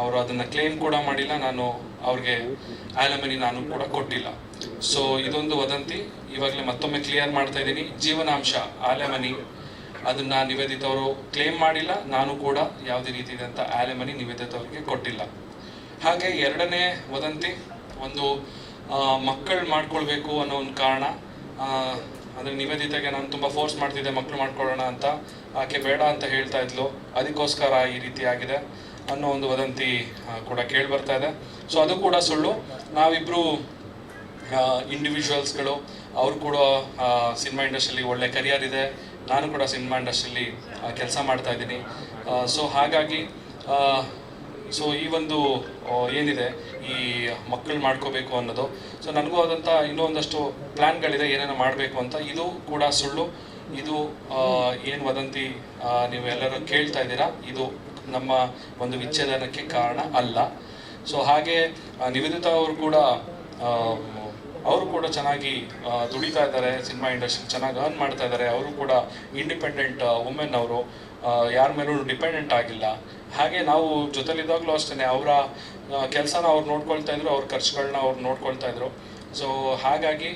ಅವರು ಅದನ್ನು ಕ್ಲೇಮ್ ಕೂಡ ಮಾಡಿಲ್ಲ, ನಾನು ಅವ್ರಿಗೆ ಆಲಮನಿ ನಾನು ಕೂಡ ಕೊಟ್ಟಿಲ್ಲ. ಸೊ ಇದೊಂದು ವದಂತಿ. ಇವಾಗಲೇ ಮತ್ತೊಮ್ಮೆ ಕ್ಲಿಯರ್ ಮಾಡ್ತಾ ಇದ್ದೀನಿ. ಜೀವನಾಂಶ ಆಲೆಮನಿ ಅದನ್ನ ನಿವೇದಿತ ಅವರು ಕ್ಲೇಮ್ ಮಾಡಿಲ್ಲ, ನಾನು ಕೂಡ ಯಾವುದೇ ರೀತಿಯಾದಂಥ ಆಲೆಮನಿ ನಿವೇದಿತ ಅವರಿಗೆ ಕೊಟ್ಟಿಲ್ಲ. ಹಾಗೆ ಎರಡನೇ ವದಂತಿ, ಒಂದು ಮಕ್ಕಳು ಮಾಡ್ಕೊಳ್ಬೇಕು ಅನ್ನೋ ಒಂದು ಕಾರಣ. ಅಂದ್ರೆ ನಿವೇದಿತೆಗೆ ನಾನು ತುಂಬ ಫೋರ್ಸ್ ಮಾಡ್ತಿದ್ದೆ ಮಕ್ಕಳು ಮಾಡ್ಕೊಳ್ಳೋಣ ಅಂತ. ಆಕೆ ಬೇಡ ಅಂತ ಹೇಳ್ತಾ ಇದ್ಲು. ಅದಕ್ಕೋಸ್ಕರ ಈ ರೀತಿ ಆಗಿದೆ. ಅನ್ನೋ ಒಂದು ವದಂತಿ ಕೂಡ ಕೇಳಿ ಬರ್ತಾ ಇದೆ. ಸೊ ಅದು ಕೂಡ ಸುಳ್ಳು. ನಾವಿಬ್ರು ಇಂಡಿವಿಜುವಲ್ಸ್ಗಳು ಅವರು ಕೂಡ ಸಿನಿಮಾ ಇಂಡಸ್ಟ್ರಿಲಿ ಒಳ್ಳೆ ಕರಿಯರ್ ಇದೆ. ನಾನು ಕೂಡ ಸಿನಿಮಾ ಇಂಡಸ್ಟ್ರಿಲಿ ಕೆಲಸ ಮಾಡ್ತಾ ಇದ್ದೀನಿ. ಸೊ ಹಾಗಾಗಿ ಸೊ ಈ ಒಂದು ಏನಿದೆ, ಈ ಮಕ್ಕಳು ಮಾಡ್ಕೋಬೇಕು ಅನ್ನೋದು. ಸೊ ನನಗೂ ಆದಂಥ ಇನ್ನೂ ಒಂದಷ್ಟು ಪ್ಲ್ಯಾನ್ಗಳಿದೆ ಏನೇನೋ ಮಾಡಬೇಕು ಅಂತ. ಇದು ಕೂಡ ಸುಳ್ಳು. ಇದು ಏನು ವದಂತಿ ನೀವು ಎಲ್ಲರೂ ಕೇಳ್ತಾ ಇದ್ದೀರಾ? ಇದು ನಮ್ಮ ಒಂದು ವಿಚ್ಛೇದನಕ್ಕೆ ಕಾರಣ ಅಲ್ಲ. ಸೊ ಹಾಗೆ ನಿವೇದಿತ ಅವರು ಕೂಡ ಅವರು ಕೂಡ ಚೆನ್ನಾಗಿ ದುಡಿತಾ ಇದ್ದಾರೆ ಸಿನಿಮಾ ಇಂಡಸ್ಟ್ರಿ, ಚೆನ್ನಾಗಿ ಅರ್ನ್ ಮಾಡ್ತಾ ಇದ್ದಾರೆ. ಅವರು ಕೂಡ ಇಂಡಿಪೆಂಡೆಂಟ್ ವುಮೆನ್ ಅವರು ಯಾರ ಮೇಲೂ ಡಿಪೆಂಡೆಂಟ್ ಆಗಿಲ್ಲ. ಹಾಗೆ ನಾವು ಜೊತೆಲಿದ್ದಾಗಲೂ ಅಷ್ಟೇ ಅವರ ಕೆಲಸನ ಅವ್ರು ನೋಡ್ಕೊಳ್ತಾ ಇದ್ರು, ಅವ್ರ ಖರ್ಚುಗಳನ್ನ ಅವ್ರು ನೋಡ್ಕೊಳ್ತಾ ಇದ್ರು. ಸೊ ಹಾಗಾಗಿ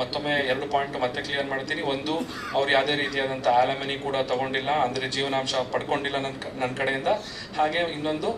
ಮತ್ತೊಮ್ಮೆ ಎರಡು ಪಾಯಿಂಟ್ ಮತ್ತೆ ಕ್ಲಿಯರ್ ಮಾಡ್ತೀನಿ. ಒಂದು, ಅವ್ರು ಯಾವುದೇ ರೀತಿಯಾದಂಥ ಆಲಮನಿ ಕೂಡ ತಗೊಂಡಿಲ್ಲ, ಅಂದರೆ ಜೀವನಾಂಶ ಪಡ್ಕೊಂಡಿಲ್ಲ ನನ್ನ ನನ್ನ ಕಡೆಯಿಂದ. ಹಾಗೆ ಇನ್ನೊಂದು